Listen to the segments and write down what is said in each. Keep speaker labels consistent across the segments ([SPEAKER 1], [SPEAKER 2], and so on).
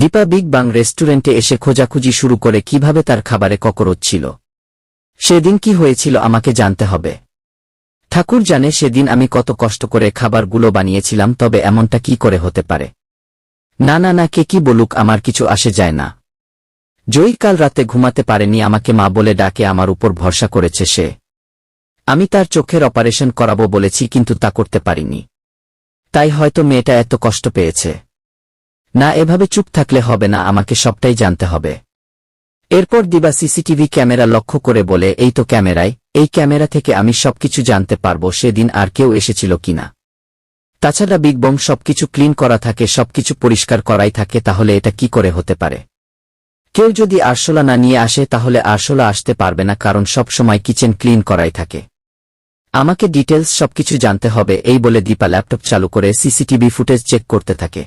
[SPEAKER 1] Dipa big বাং রেস্টুরেন্টে এসে খোঁজাখুঁজি শুরু করে কীভাবে তার খাবারে ককরোচ ছিল। সেদিন কি হয়েছিল আমাকে জানতে হবে। ঠাকুর জানে সেদিন আমি কত কষ্ট করে খাবারগুলো বানিয়েছিলাম, তবে এমনটা কি করে হতে পারে? না না না, কে কি বলুক, আমার কিছু আসে যায় না। জয়ী কাল রাতে ঘুমাতে পারেনি, আমাকে মা বলে ডাকে, আমার উপর ভরসা করেছে সে। আমি তার চোখের অপারেশন করাবো বলেছি, কিন্তু তা করতে পারিনি। তাই হয়তো মেয়েটা এত কষ্ট পেয়েছে। না এভাবে চুপ থাকলে হবে না, আমাকে সবটাই জানতে হবে। এরপর দিবা সিসিটিভি ক্যামেরা লক্ষ্য করে বলে, এই তো ক্যামেরায়, এই ক্যামেরা থেকে আমি সবকিছু জানতে পারব, সেদিন আর কেউ এসেছিল কিনা তাছাড়া বিগ বং সবকিছু ক্লিন করা থাকে, সবকিছু পরিষ্কার করাই থাকে, তাহলে এটা কি করে হতে পারে? কেউ যদি আরশোলা না নিয়ে আসে, তাহলে আরশোলা আসতে পারবে না, কারণ সব সময় কিচেন ক্লিন করাই থাকে। আমাকে ডিটেলস সবকিছু জানতে হবে, এই বলে দীপা ল্যাপটপ চালু করে সিসিটিভি ফুটেজ চেক করতে থাকে।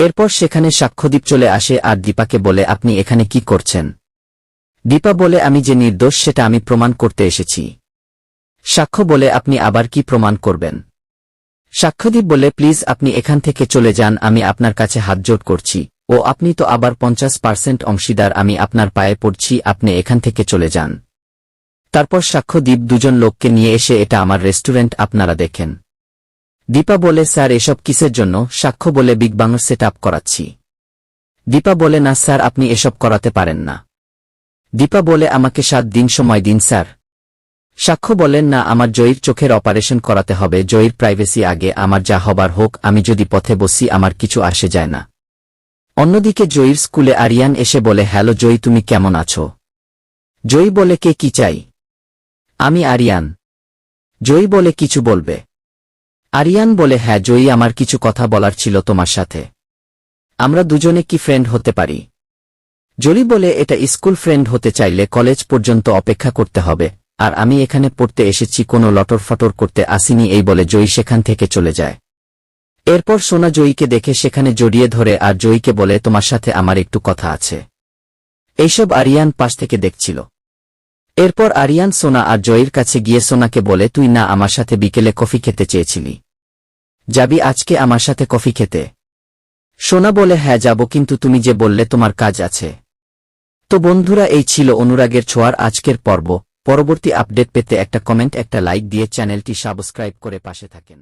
[SPEAKER 1] এরপর সেখানে সাক্ষ্যদীপ চলে আসে আর দীপাকে বলে, আপনি এখানে কি করছেন? দীপা বলে, আমি যে নির্দোষ, সেটা আমি প্রমাণ করতে এসেছি। সাক্ষ্য বলে, আপনি আবার কি প্রমাণ করবেন? সাক্ষ্যদীপ বলে, প্লিজ, আপনি এখান থেকে চলে যান, আমি আপনার কাছে হাতজোট করছি। ও, আপনি তো আবার পঞ্চাশ পার্সেন্ট অংশীদার, আমি আপনার পায়ে পড়ছি, আপনি এখান থেকে চলে যান। তারপর সাক্ষ্যদীপ দুজন লোককে নিয়ে এসে, এটা আমার রেস্টুরেন্ট, আপনারা দেখেন। দীপা বলে, স্যার, এসব কিসের জন্য? সাক্ষ্য বলে বিগ বাংর সেট আপ করাচ্ছি। দীপা বলে, না, স্যার, আপনি এসব করাতে পারেন না। দীপা বলে, আমাকে সাত দিন সময় দিন, স্যার। সাক্ষ্য বলেন না, আমার জয়ীর চোখের অপারেশন করাতে হবে। জয়ীর প্রাইভেসি আগে, আমার যা হবার হোক, আমি যদি পথে বসি, আমার কিছু আসে যায় না। অন্যদিকে জয়ীর স্কুলে আরিয়ান এসে বলে, হ্যালো জয়ী, তুমি কেমন আছো? জয়ী বলে, কে কি চাই? আমি আরিয়ান। জয়ী বলে, কিছু বলবে। আরিয়ান বলে হ্যাঁ জয়ী, আমার কিছু কথা বলার ছিল তোমার সাথে। আমরা দুজনে কি ফ্রেন্ড হতে পারি? জলি বলে, এটা স্কুল ফ্রেন্ড হতে চাইলে কলেজ পর্যন্ত অপেক্ষা করতে হবে, আর আমি এখানে পড়তে এসেছি, কোনো লটর ফটর করতে আসিনি, এই বলে জয়ী সেখান থেকে চলে যায়। এরপর সোনা জয়ীকে দেখে সেখানে জড়িয়ে ধরে আর জয়ীকে বলে, তোমার সাথে আমার একটু কথা আছে। এইসব আরিয়ান পাশ থেকে দেখছিল। এরপর আরিয়ান সোনা আর জয়ের কাছে গিয়ে সোনাকে বলে, তুই না আমার সাথে বিকেলে কফি খেতে চেয়েছিলি। যাবি আজকে আমার সাথে কফি খেতে? সোনা বলে হ্যাঁ যাব, কিন্তু তুমি যে বললে তোমার কাজ আছে। তো বন্ধুরা, এই ছিল অনুরাগের ছোঁয়ার আজকের পর্ব। পরবর্তী আপডেট পেতে একটা কমেন্ট, একটা লাইক দিয়ে চ্যানেলটি সাবস্ক্রাইব করে পাশে থাকেন।